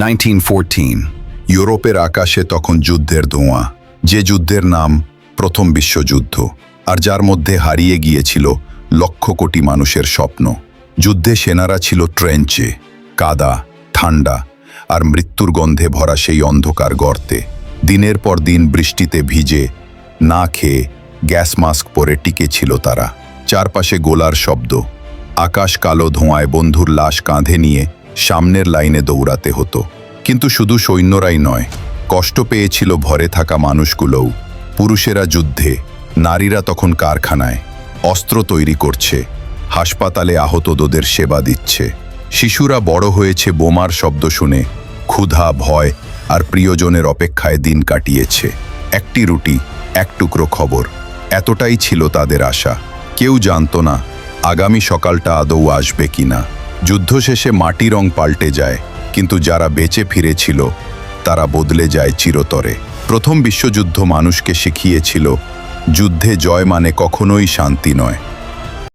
1914 ইউরোপের আকাশে তখন যুদ্ধের ধোঁয়া। যে যুদ্ধের নাম প্রথম বিশ্বযুদ্ধ, আর যার মধ্যে হারিয়ে গিয়েছিল লক্ষ কোটি মানুষের স্বপ্ন। যুদ্ধে সেনারা ছিল ট্রেঞ্চে, কাদা, ঠান্ডা, আর মৃত্যুর গন্ধে ভরা সেই অন্ধকার গর্তে। দিনের পর দিন বৃষ্টিতে ভিজে, না খেয়ে গ্যাস মাস্ক পরে টিকে ছিল তারা। চারপাশে গোলার শব্দ, আকাশ কালো ধোঁয়ায় বন্ধুর লাশ কাঁধে নিয়ে সামনের লাইনে দৌড়াতে হতো। কিন্তু শুধু সৈন্যরাই নয়, কষ্ট পেয়েছিল ভরে থাকা মানুষগুলোও। পুরুষেরা যুদ্ধে, নারীরা তখন কারখানায়। অস্ত্র তৈরি করছে, হাসপাতালে আহতদের সেবা দিচ্ছে। শিশুরা বড় হয়েছে বোমার শব্দ শুনে, ক্ষুধা, ভয় আর প্রিয়জনের অপেক্ষায় দিন কাটিয়েছে। একটি রুটি, এক টুকরো খবর, এতটাই ছিল তাদের আশা। কেউ জানতো না, আগামী সকালটা আদৌ আসবে কিনা। যুদ্ধ শেষে মাটি রং পাল্টে যায়, কিন্তু যারা বেঁচে ফিরেছিল, তারা বদলে যায় চিরতরে। প্রথম বিশ্বযুদ্ধ মানুষকে শিখিয়েছিল, যুদ্ধে জয় মানে কখনোই শান্তি নয়।